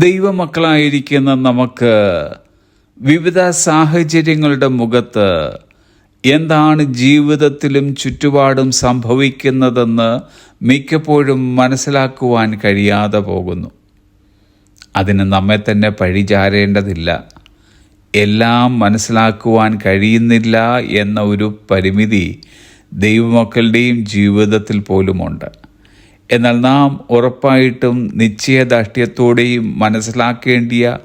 ദൈവമക്കളായിരിക്കുന്ന നമുക്ക് വിവിധ സാഹചര്യങ്ങളുടെ മുഖത്ത് എന്താണ് ജീവിതത്തിലും ചുറ്റുപാടും സംഭവിക്കുന്നതെന്ന് മിക്കപ്പോഴും മനസ്സിലാക്കുവാൻ കഴിയാതെ പോകുന്നു. അതിന് നമ്മെ തന്നെ പഴിചാരേണ്ടതില്ല. എല്ലാം മനസ്സിലാക്കുവാൻ കഴിയുന്നില്ല എന്ന ഒരു പരിമിതി ദൈവമക്കളുടെയും ജീവിതത്തിൽ പോലുമുണ്ട്. എന്നാൽ നാം ഉറപ്പായിട്ടും നിശ്ചയദാഷ്ട്യത്തോടെയും മനസ്സിലാക്കേണ്ടിയ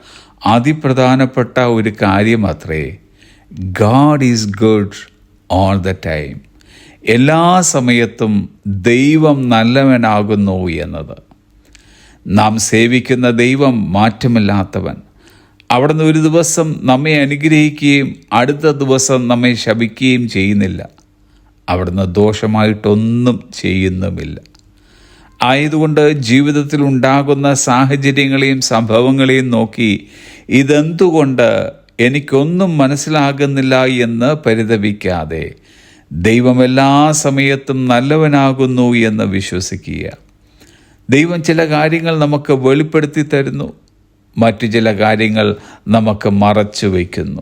അതിപ്രധാനപ്പെട്ട ഒരു കാര്യം അത്രേ God is good all the time എല്ലാ സമയത്തും ദൈവം നല്ലവനാകുന്നു എന്നത്. നാം സേവിക്കുന്ന ദൈവം മാറ്റമില്ലാത്തവൻ. അവിടുന്ന് ഒരു ദിവസം നമ്മെ അനുഗ്രഹിക്കുകയും അടുത്ത ദിവസം നമ്മെ ശപിക്കുകയും ചെയ്യുന്നില്ല. അവിടുന്ന് ദോഷമായിട്ടൊന്നും ചെയ്യുന്നുമില്ല. ആയതുകൊണ്ട് ജീവിതത്തിൽ ഉണ്ടാകുന്ന സാഹചര്യങ്ങളെയും സംഭവങ്ങളെയും നോക്കി ഇതെന്തുകൊണ്ട് എനിക്കൊന്നും മനസ്സിലാകുന്നില്ല എന്ന് പരിതപിക്കാതെ ദൈവം എല്ലാ സമയത്തും നല്ലവനാകുന്നു എന്ന് വിശ്വസിക്കുക. ദൈവം ചില കാര്യങ്ങൾ നമുക്ക് വെളിപ്പെടുത്തി തരുന്നു. മറ്റു ചില കാര്യങ്ങൾ നമുക്ക് മറച്ചു വയ്ക്കുന്നു.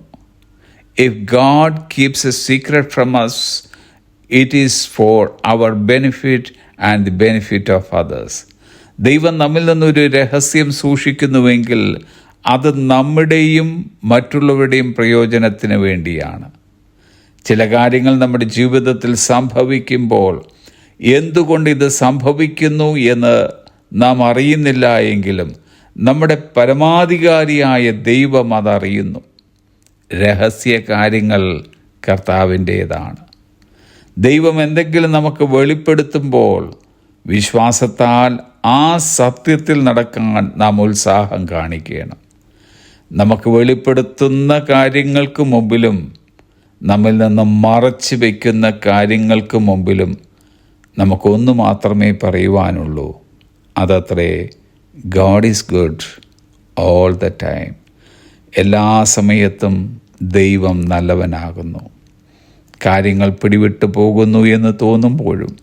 If God keeps a secret from us it is for our benefit and the benefit of others ദൈവം നമ്മിൽ നിന്നൊരു രഹസ്യം സൂക്ഷിക്കുന്നുവെങ്കിൽ അത് നമ്മുടെയും മറ്റുള്ളവരുടെയും പ്രയോജനത്തിന് വേണ്ടിയാണ്. ചില കാര്യങ്ങൾ നമ്മുടെ ജീവിതത്തിൽ സംഭവിക്കുമ്പോൾ എന്തുകൊണ്ട് ഇത് സംഭവിക്കുന്നു എന്ന് നാം അറിയുന്നില്ല എങ്കിലും നമ്മുടെ പരമാധികാരിയായ ദൈവം അതറിയുന്നു. രഹസ്യ കാര്യങ്ങൾ കർത്താവിന്റേതാണ്. ദൈവം എന്തെങ്കിലും നമുക്ക് വെളിപ്പെടുത്തുമ്പോൾ വിശ്വാസത്താൽ ആ സത്യത്തിൽ നടക്കാൻ നാം ഉത്സാഹം കാണിക്കണം. നമുക്ക് വെളിപ്പെടുത്തുന്ന കാര്യങ്ങൾക്ക് മുമ്പിലും നമ്മിൽ നിന്ന് മറച്ചു വയ്ക്കുന്ന കാര്യങ്ങൾക്ക് മുമ്പിലും നമുക്കൊന്ന് മാത്രമേ പറയുവാനുള്ളൂ. അതത്രേ God is good all the time എല്ലാ സമയത്തും ദൈവം നല്ലവനാകുന്നു. കാര്യങ്ങൾ പിടിവിട്ടു പോകുന്നു എന്ന് തോന്നുമ്പോഴും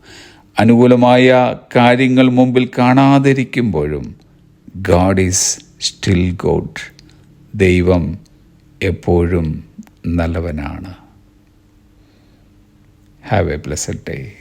അനുകൂലമായ കാര്യങ്ങൾ മുമ്പിൽ കാണാതിരിക്കുമ്പോഴും ഗാഡ് ഈസ് സ്റ്റിൽ ഗോഡ് ദൈവം എപ്പോഴും നല്ലവനാണ്. Have A പ്ലസഡ് day